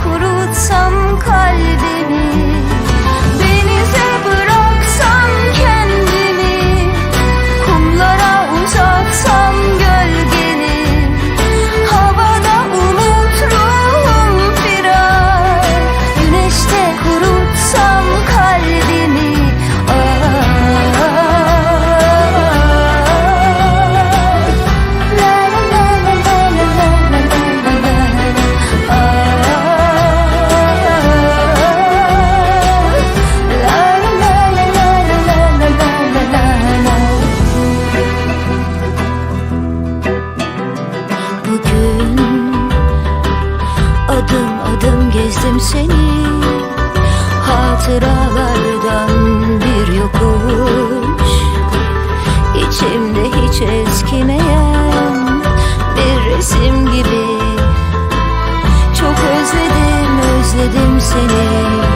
kurutsam kalbimi. bugün Adım adım gezdim seni. Hatıralardan bir yokuş İçimde hiç eskimeyen bir resim gibi. Çok özledim özledim seni.